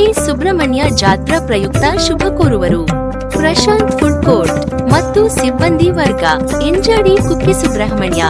ಕುಕ್ಕೆ ಸುಬ್ರಹ್ಮಣ್ಯ ಜಾತ್ರಾ ಪ್ರಯುಕ್ತ ಶುಭ ಕೋರುವರು. ಪ್ರಶಾಂತ್ ಫುಡ್ ಕೋರ್ಟ್, ಮತ್ತು ಸಿಬ್ಬಂದಿ ವರ್ಗ, ಎಂಜಾಡಿ ಕುಕ್ಕೆ ಸುಬ್ರಹ್ಮಣ್ಯ.